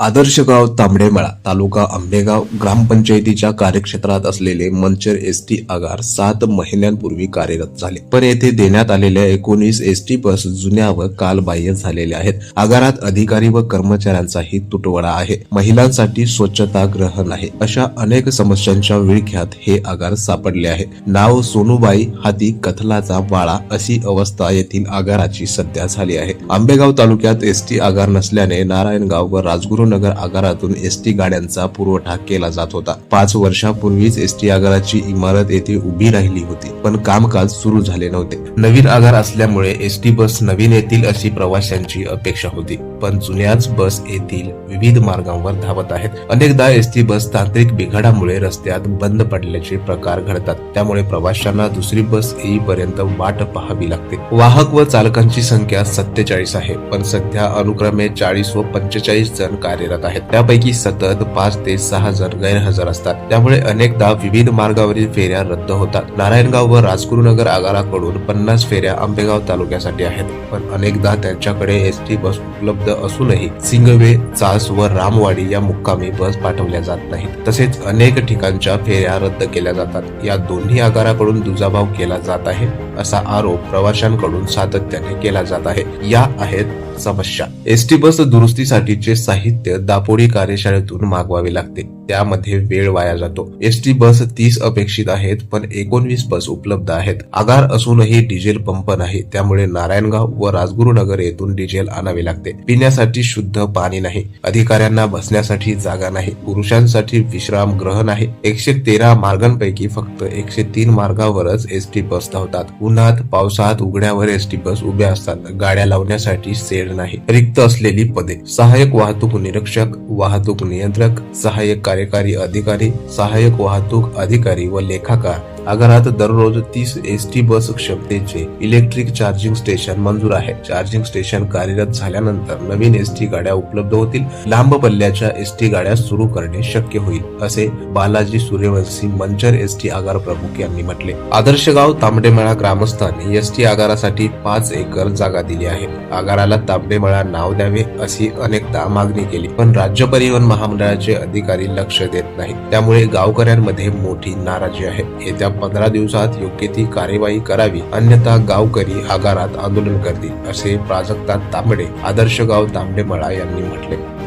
आदर्श गाव तांबडेमळा तालुका आंबेगाव ग्रामपंचायतीच्या कार्यक्षेत्रात असलेले मंचर एस टी आगार सात महिन्यांपूर्वी कार्यरत झाले. पण येथे देण्यात आलेल्या एकोणीस एस टी बस जुन्या व कालबाह्य झालेल्या आहेत. आगारात अधिकारी व कर्मचाऱ्यांचाही तुटवडा आहे. महिलांसाठी स्वच्छतागृह नाही. अशा अनेक समस्यांच्या विळख्यात हे आगार सापडले आहे. नाव सोनूबाई हाती कथलाचा बाळा अशी अवस्था येथील आगाराची सध्या झाली आहे. आंबेगाव तालुक्यात एस टी आगार नसल्याने नारायणगाव व राजगुरुनगर आगारातून एस टी गाड्यांचा पुरवठा केला जात होता. पाच वर्षापूर्वीच एस टी आगाराची इमारत येथे उभी राहिली होती पण कामकाज सुरू झाले नव्हते. नवीन आगार असल्यामुळे एस टी बस नवीन येतील अशी प्रवाशांची अपेक्षा होती पण जुन्याच बस येथील विविध मार्गांवर धावत आहेत. अनेकदा एस टी बस तांत्रिक बिघाडामुळे रस्त्यात बंद पडल्याचे प्रकार घडतात त्यामुळे प्रवाशांना दुसरी बस येईपर्यंत वाट पाहावी लागते. वाहक व चालकांची संख्या सत्तेचाळीस आहे पण सध्या अनुक्रमे चाळीस व पंचेचाळीस जण कार्यरत आहेत. त्यापैकी सतत पाच ते सहा जण गैरहजर असतात. त्यामुळे अनेकदा विविध मार्गावरील फेऱ्या रद्द होतात. नारायणगाव व राजगुरुनगर आगाराकडून पन्नास फेऱ्या आंबेगाव तालुक्यासाठी आहेत. पण अनेकदा त्यांच्याकडे एस टी बस उपलब्ध असूनही सिंगवे चास व रामवाडी या मुक्कामी बस पाठवल्या जात नाहीत. तसेच अनेक ठिकाणच्या फेऱ्या रद्द केल्या जातात. या दोन्ही आगाराकडून दुजाभाव केला जात आहे. असा आरोप प्रवाशांकडून सातत्याने केला जात आहे. या आहेत समस्या. एस टी बस दुरुस्तीसाठीचे साहित्य दापोडी कार्यशाळेतून मागवावे लागते. त्यामध्ये वेळ वाया जातो. एस टी बस तीस अपेक्षित आहेत पण एकोणवीस बस उपलब्ध आहेत. आगार असूनही डिझेल पंप नाही त्यामुळे नारायणगाव व राजगुरुनगर येथून डिझेल आणावे लागते. पिण्यासाठी शुद्ध पाणी नाही. अधिकाऱ्यांना बसण्यासाठी जागा नाही. पुरुषांसाठी विश्राम ग्रह नाही. एकशे तेरा मार्गांपैकी फक्त एकशे तीन मार्गावरच एस टी बस धावतात. उन्हात पावसात उघड्यावर एस टी बस उभ्या असतात. गाड्या लावण्यासाठी सेड नाही. रिक्त असलेली पदे. सहाय्यक वाहतूक निरीक्षक वाहतूक नियंत्रक सहाय्यक कार्यकारी अधिकारी सहाय्यक वाहतूक अधिकारी व लेखाकार आगारात दररोज तीस एस टी बस क्षमतेचे इलेक्ट्रिक चार्जिंग स्टेशन मंजूर आहे. चार्जिंग स्टेशन कार्यरत झाल्यानंतर नवीन एस टी गाड्या उपलब्ध होतील. लांब पल्ल्याच्या एस टी गाड्या सुरू करणे शक्य होईल असे बालाजी सूर्यवंशी मंचर एस टी आगार प्रमुख यांनी म्हटले. आदर्श गाव तांबडेमळा ग्रामस्थांनी एस टी आगारासाठी पाच एकर जागा दिली आहे. आगाराला तांबडेमळा नाव द्यावे अशी अनेकदा मागणी केली पण राज्य परिवहन महामंडळाचे अधिकारी लक्ष देत नाही त्यामुळे गावकऱ्यांमध्ये मोठी नाराजी आहे. येत्या पंधरा दिवसात योग्य ती कार्यवाही करावी. अन्यथा गावकरी आगारात आंदोलन करतील असे प्राजक्ता तांबडे आदर्श गाव तांबडे मळा यांनी म्हटले.